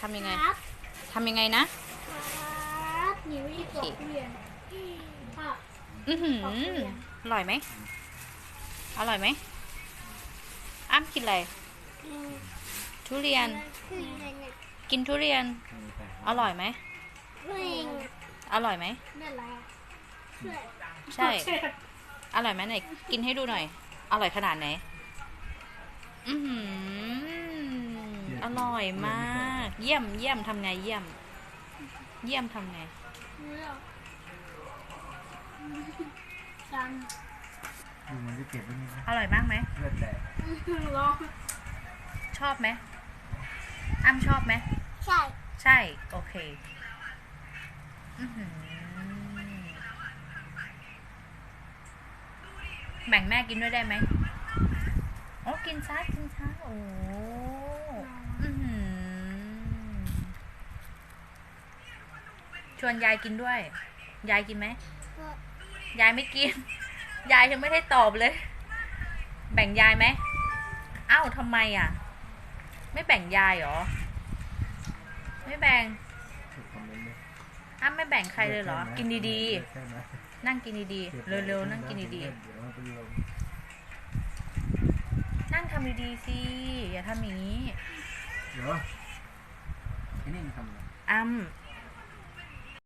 ทำยังไงครับทำยังไงนะ ครับนิ้วอีกโอเคเปลี่ยนพ่ออือหือขอบคุณอร่อยไหมอร่อยไหมอ้ำกินอะไร ทุเรียนคืออะไรเนี่ยกินทุเรียน อร่อยไหมเร่งอร่อยไหมนั่นแหละใช่ อร่อยไหมไหน กินให้ดูหน่อย อร่อยขนาดไหน อือหือ อร่อยมาก เยี่ยมเยี่ยมทำไงเยี่ยม เยี่ยมทำไงนี่หรอจังดูมันจะเก็บไว้นี่นะอร่อยมากไหมเลือดแตกร้องชอบไหมอ้ำชอบไหมใช่ ใช่ โอเคอือหือแบ่งแม่กินด้วยได้ไหมโอ้กินซะกินซะโอ้อือหือ ชวนยายกินด้วย ยายกินไหม ยายไม่กิน ยายยังไม่ได้ตอบเลย แบ่งยายไหมเอ้าทำไมอะ ไม่แบ่งยายเหรอ ไม่แบ่งถูกคอมเมนต์เลยอ้ำไม่แบ่งใครเลยเหรอ กินดีใช่ไหมๆนั่งกินดีๆ เร็วๆ นั่งกินดีเดี๋ยวมันเป็นลมๆนั่งทำดีๆสิ อย่าทำอย่างนี้ เดี๋ยวไอ้นี่มันทำอะไรอ้ำ